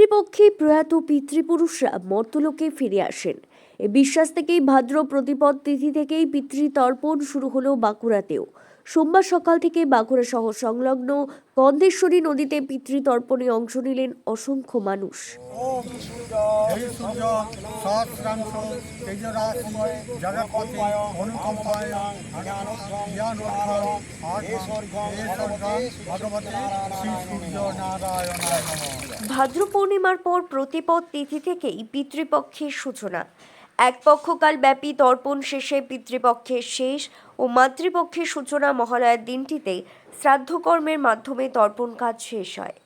মাতৃপক্ষে প্রয়াত পিতৃপুরুষরা মর্তলোকে ফিরে আসেন। এ বিশ্বাস থেকেই ভাদ্র প্রতিপদ তিথি থেকেই পিতৃতর্পণ শুরু হলো বাঁকুড়াতেও। সোমবার সকাল থেকে বাঁকুড়া শহর সংলগ্ন কন্দেশ্বরী নদীতে পিতৃতর্পণে অংশ নিলেন অসংখ্য মানুষ। ভাদ্র পূর্ণিমার পর প্রতিপদ তিথি থেকেই পিতৃপক্ষের সূচনা। এক পক্ষকাল ব্যাপী তর্পণ শেষে পিতৃপক্ষের শেষ ও মাতৃপক্ষের সূচনা মহালয়ার দিনটিতে শ্রাদ্ধকর্মের মাধ্যমে তর্পণ কাজ শেষ হয়।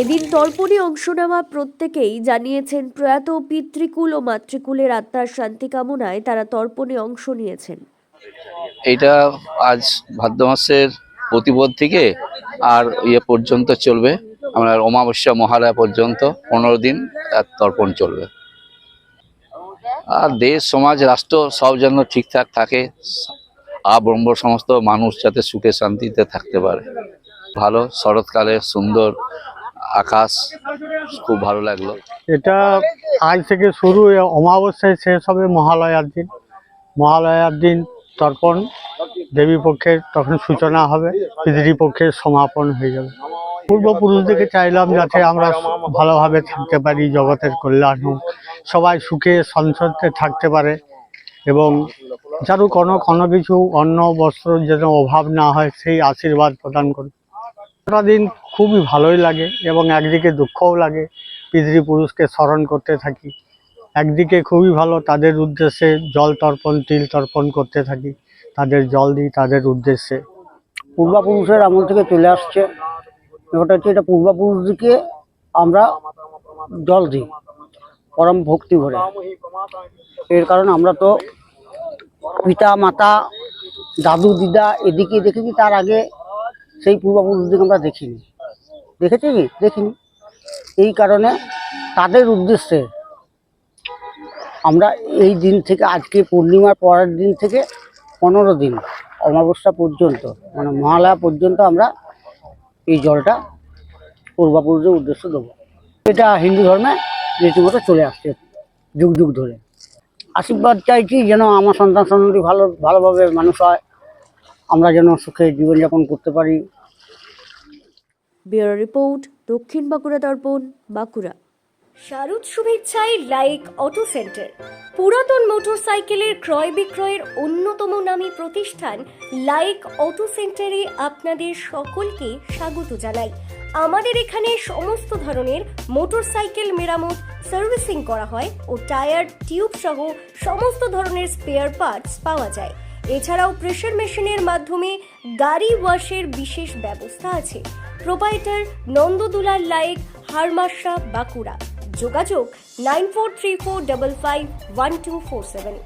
এদিন তর্পণে অংশ নেওয়া প্রত্যেকেই জানিয়েছেন, প্রয়াত পিতৃকুল ও মাতৃকুলের আত্মার শান্তি কামনায় তারা তর্পণে অংশ নিয়েছেন। এটা আজ ভাদ্র মাসের প্রতিপদ থেকে আর ইয়ে পর্যন্ত চলবে। আমরা অমাবস্যা মহালয়া পর্যন্ত পনেরো দিন আর তর্পণ চলবে। আর দেশ, সমাজ, রাষ্ট্র সব যেন ঠিকঠাক থাকে আব্রহ্ম সমস্ত মানুষ যাতে সুখে শান্তিতে থাকতে পারে। ভালো, শরৎকালে সুন্দর আকাশ, খুব ভালো লাগল। এটা আজ থেকে শুরু অমাবস্যায় শেষ হবে মহালয়ার দিন। মহালয়ার দিন তর্পণ দেবী পক্ষের তখন সূচনা হবে পিতৃপক্ষের সমাপন হয়ে যাবে। পূর্বপুরুষদেরকে চাইলাম যাতে আমরা ভালোভাবে থাকতে পারি, জগতের কল্যাণ হোক। সবাই সুখে সঞ্চতে থাকতে পারে এবং যারও কোনো কোনো কিছু অন্ন, বস্ত্র যেন অভাব না হয়, সেই আশীর্বাদ প্রদান করবে দিন খুবই ভালোই লাগে এবং একদিকে দুঃখও লাগে। পিতৃপুরুষকে স্মরণ করতে থাকি। একদিকে খুবই ভালো, তাদের উদ্দেশ্যে জল তর্পণ, তিল তর্পণ করতে থাকি। তাদের জল দিই, তাদের উদ্দেশ্যে। পূর্বপুরুষের আমল থেকে চলে আসছে। ওটা হচ্ছে এটা পূর্বপুরুষকে আমরা জল দিই, পরম ভক্তি ভরে। এর কারণ আমরা তো পিতা, মাতা, দাদু, দিদা, এদিকে দেখেছি, তার আগে সেই পূর্বপুরুষদিকে আমরা দেখিনি। দেখেছি কি? দেখিনি। এই কারণে তাদের উদ্দেশ্যে আমরা এই দিন থেকে, আজকে পূর্ণিমার পরের দিন থেকে পনেরো দিন অমাবস্যা পর্যন্ত মানে মহালয়া পর্যন্ত আমরা এই জলটা পূর্বপুরুষের উদ্দেশ্য দেবো। এটা হিন্দু ধর্মে রীতিমতো চলে আসছে যুগ যুগ ধরে। আশীর্বাদ চাইছি যেন আমার সন্তান সন্ততি ভালো, ভালোভাবে মানুষ হয়। আমরা যেন সুখে জীবনযাপন করতে পারি। ব্যুরো রিপোর্ট দক্ষিণ বাঁকুড়া দর্পণ বাঁকুড়া। শারদ শুভেচ্ছায় লাইক অটো সেন্টার। পুরাতন মোটরসাইকেলের ক্রয় বিক্রয়ের অন্যতম নামী প্রতিষ্ঠান লাইক অটো সেন্টারে আপনাদের সকলকে স্বাগত জানাই। আমাদের এখানে সমস্ত ধরনের মোটরসাইকেল মেরামত সার্ভিসিং করা হয় ও টায়ার টিউব সহ সমস্ত ধরনের স্পেয়ার পার্টস পাওয়া যায়। এছাড়াও প্রেশার মেশিনের মাধ্যমে গাড়ি ওয়াশের বিশেষ ব্যবস্থা আছে। Proprietor Nandadulal like Harmasha Bankura. যোগাযোগ nine four three four double five one two four seven.